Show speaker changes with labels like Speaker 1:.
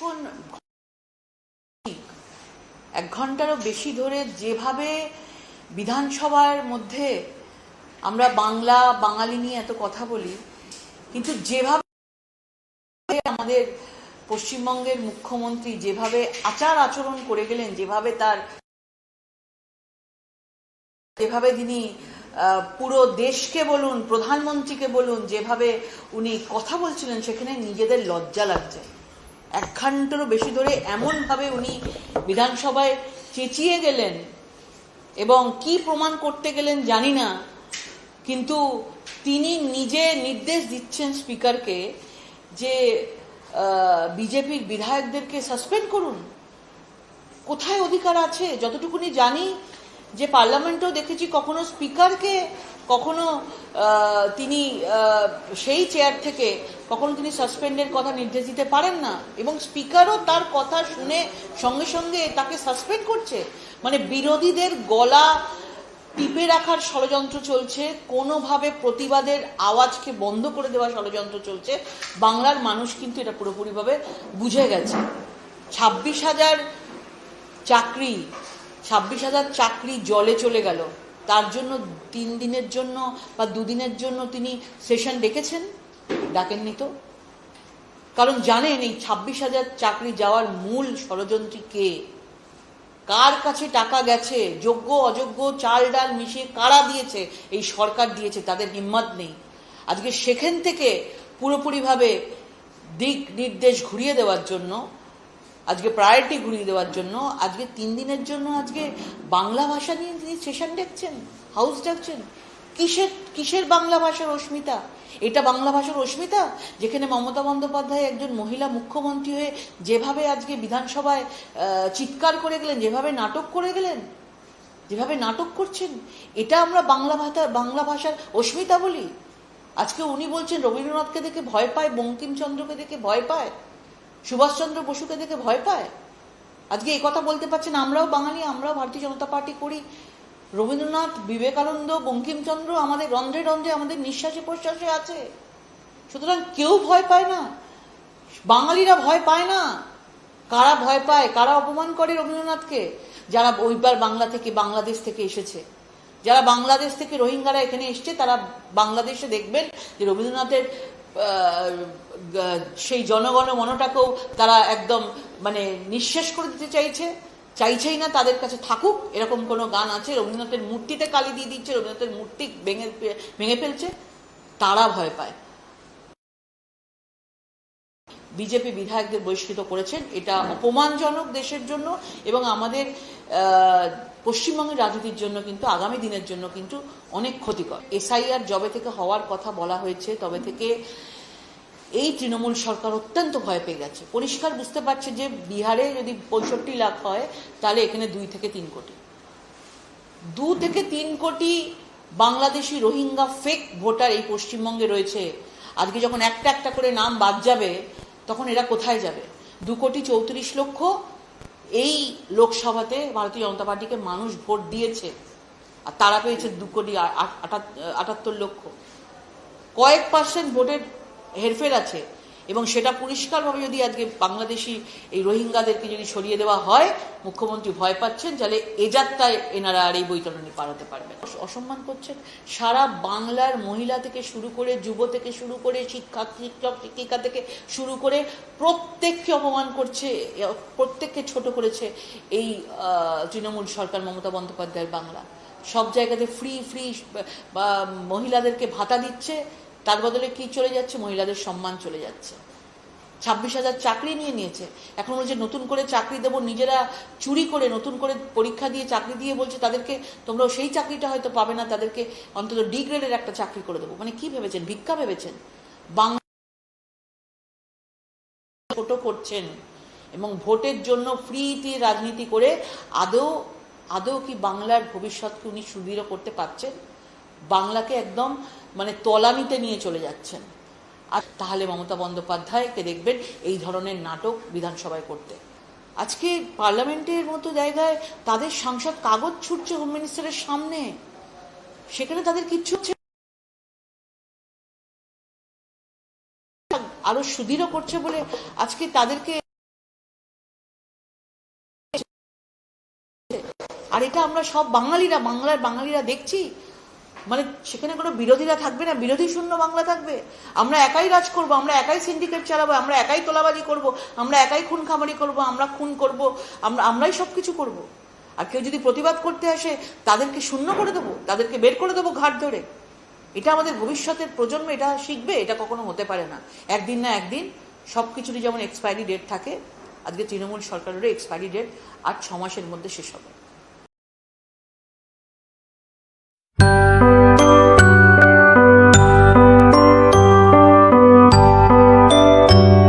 Speaker 1: কোন এক ঘন্টারও বেশি ধরে যেভাবে বিধানসভার মধ্যে আমরা বাংলা, বাঙালি নিয়ে এত কথা বলি, কিন্তু যেভাবে আমাদের পশ্চিমবঙ্গের মুখ্যমন্ত্রী যেভাবে আচার আচরণ করে গেলেন, যেভাবে তার যেভাবে তিনি পুরো দেশকে বলুন, প্রধানমন্ত্রীকে বলুন, যেভাবে উনি কথা বলছিলেন, সেখানে নিজেদের লজ্জা লাগছে। এক ঘন্টারও বেশি ধরে এমনভাবে উনি বিধানসভায় চেঁচিয়ে গেলেন এবং কি প্রমাণ করতে গেলেন জানি না, কিন্তু তিনি নিজে নির্দেশ দিচ্ছেন স্পিকারকে যে বিজেপির বিধায়কদেরকে সাসপেন্ড করুন। কোথায় অধিকার আছে? যতটুকুনি জানি যে পার্লামেন্টেও দেখেছি কখনো স্পিকারকে, কখনো তিনি সেই চেয়ার থেকে কখনো তিনি সাসপেন্ডের কথা নির্দেশ দিতে পারেন না। এবং স্পিকারও তার কথা শুনে সঙ্গে সঙ্গে তাকে সাসপেন্ড করছে। মানে বিরোধীদের গলা টিপে রাখার ষড়যন্ত্র চলছে, কোনোভাবে প্রতিবাদের আওয়াজকে বন্ধ করে দেওয়ার ষড়যন্ত্র চলছে। বাংলার মানুষ কিন্তু এটা পুরোপুরিভাবে বুঝে গেছে। ছাব্বিশ হাজার চাকরি ছাব্বিশ হাজার চাকরি জলে চলে গেল। তার জন্য তিন দিনের জন্য বা দুদিনের জন্য তিনি সেশন ডেকেছেন? ডাকেননি তো। কারণ জানেন এই ছাব্বিশ হাজার চাকরি যাওয়ার মূল ষড়যন্ত্রী কে? কার কাছে টাকা গেছে? যোগ্য, অযোগ্য, চাল ডাল মিশিয়ে কারা দিয়েছে? এই সরকার দিয়েছে, তাদের হিম্মত নেই। আজকে সেখান থেকে পুরোপুরিভাবে দিক নির্দেশ ঘুরিয়ে দেওয়ার জন্য আজকে প্রায়োরিটি ঘুরিয়ে দেওয়ার জন্য, আজকে তিন দিনের জন্য আজকে বাংলা ভাষা নিয়ে তিনি সেশন ডাকছেন হাউস ডাকছেন। কিসের কিসের বাংলা ভাষার অস্মিতা এটা বাংলা ভাষার অস্মিতা যেখানে মমতা বন্দ্যোপাধ্যায় একজন মহিলা মুখ্যমন্ত্রী হয়ে যেভাবে আজকে বিধানসভায় চিৎকার করে গেলেন, যেভাবে নাটক করে গেলেন, যেভাবে নাটক করছেন, এটা আমরা বাংলা ভাষা, বাংলা ভাষার অস্মিতা বলি। আজকে উনি বলছেন, রবীন্দ্রনাথকে দেখে ভয় পায়, বঙ্কিমচন্দ্রকে দেখে ভয় পায়। সুভাষচন্দ্র বসুকে দেখে ভয় পায়? আজকে এই কথা বলতে পারছেন আমরাও বাঙালি, আমরাও ভারতীয় জনতা পার্টি করি। রবীন্দ্রনাথ, বিবেকানন্দ, বঙ্কিমচন্দ্র আমাদের রন্ধ্রে রন্ধ্রে আমাদের নিঃশ্বাসে প্রশ্বাসে আছে। সুতরাং কেউ ভয় পায় না। বাঙালিরা ভয় পায় না। কারা ভয় পায়? কারা অপমান করে রবীন্দ্রনাথকে? যারা ওইবার বাংলা থেকে, বাংলাদেশ থেকে এসেছে। যারা বাংলাদেশ থেকে রোহিঙ্গারা এখানে এসছে, তারা বাংলাদেশে দেখবেন যে রবীন্দ্রনাথের সেই জনগণ মনটাকেও তারা একদম মানে নিঃশেষ করে দিতে চাইছে। চাইছেই না তাদের কাছে থাকুক। এরকম কোনো গান আছে? রবীন্দ্রনাথের মূর্তিতে কালি দিয়ে দিচ্ছে, রবীন্দ্রনাথের মূর্তি ভেঙে ভেঙে ফেলছে। তারা ভয় পায়। বিজেপি বিধায়কদের বহিষ্কৃত করেছেন। এটা অপমানজনক দেশের জন্য এবং আমাদের পশ্চিমবঙ্গের রাজনীতির জন্য কিন্তু, আগামী দিনের জন্য কিন্তু অনেক ক্ষতিকর। এসআইআর জবে থেকে হওয়ার কথা বলা হয়েছে, তবে থেকে এই তৃণমূল সরকার অত্যন্ত ভয় পেয়ে গেছে। পরিষ্কার বুঝতে পারছে যে বিহারে যদি পঁয়ষট্টি লাখ হয়, তাহলে এখানে দুই থেকে তিন কোটি। দু থেকে তিন কোটি বাংলাদেশি রোহিঙ্গা ফেক ভোটার এই পশ্চিমবঙ্গে রয়েছে। আজকে যখন একটা একটা করে নাম বাদ যাবে তখন এরা কোথায় যাবে? দু কোটি চৌত্রিশ লক্ষ এই লোকসভাতে ভারতীয় জনতা পার্টিকে মানুষ ভোট দিয়েছে। আর তারা পেয়েছে দু কোটি আটাত্তর লক্ষ। কয়েক পার্সেন্ট ভোটের হেরফের আছে। এবং সেটা পরিষ্কারভাবে যদি আজকে বাংলাদেশি এই রোহিঙ্গাদেরকে যদি সরিয়ে দেওয়া হয়, মুখ্যমন্ত্রী ভয় পাচ্ছেন, তাহলে এ যাত্রায় এনারা আর এই বৈতরণী পারাতে পারবেন অস- অসম্মান করছেন সারা বাংলার মহিলা থেকে শুরু করে, যুব থেকে শুরু করে, শিক্ষা, শিক্ষক, শিক্ষিকা থেকে শুরু করে প্রত্যেককে অপমান করছে, প্রত্যেককে ছোট করেছে এই তৃণমূল সরকার মমতা বন্দ্যোপাধ্যায়ের বাংলা। সব জায়গাতে ফ্রি ফ্রি বা মহিলাদেরকে ভাতা দিচ্ছে তার বদলে কি চলে যাচ্ছে? মহিলাদের সম্মান চলে যাচ্ছে। ছাব্বিশ হাজার চাকরি নিয়ে নিয়েছে। এখন বলছে, নতুন করে চাকরি দেবো, নিজেরা চুরি করে নতুন করে পরীক্ষা দিয়ে চাকরি দিয়ে বলছে, তাদেরকে তোমরা সেই চাকরিটা হয়তো পাবে না, তাদেরকে অন্তত ডি গ্রেডের একটা চাকরি করে দেবো। মানে কি ভেবেছেন? ভিক্ষা ভেবেছেন? বাংলা ছোট করছেন এবং ভোটের জন্য ফ্রিতে রাজনীতি করে আদৌ আদৌ কি বাংলার ভবিষ্যৎকে উনি সুদৃঢ় করতে পারছেন? বাংলাকে একদম মানে তলানিতে নিয়ে চলে যাচ্ছেন। আর তাহলে মমতা বন্দ্যোপাধ্যায়কে দেখবেন এই ধরনের নাটক বিধানসভায় করতে। আজকে পার্লামেন্টের মতো জায়গায় তাদের সাংসদ কাগজ ছুটছে হোম মিনিস্টারের সামনে। সেখানে তাদের কিচ্ছু আরও সুদৃঢ় করছে বলে আজকে তাদেরকে আর এটা আমরা সব বাঙালিরা, বাংলার বাঙালিরা দেখছি। মানে সেখানে কোনো বিরোধীরা থাকবে না? বিরোধী শূন্য বাংলা থাকবে? আমরা একাই রাজ করব, আমরা একাই সিন্ডিকেট চালাবো, আমরা একাই তোলাবাজি করব, আমরা একাই খুন খামারি করব, আমরা খুন করব, আমরা, আমরাই সব কিছু করব। আর কেউ যদি প্রতিবাদ করতে আসে, তাদেরকে শূন্য করে দেবো, তাদেরকে বের করে দেবো ঘাট ধরে। এটা আমাদের ভবিষ্যতের প্রজন্ম, এটা শিখবে, এটা কখনো হতে পারে না। একদিন না একদিন সব কিছুরই যেমন এক্সপায়ারি ডেট থাকে, আজকে তৃণমূল সরকারেরও এক্সপায়ারি ডেট আর ছ মাসের মধ্যে শেষ হবে।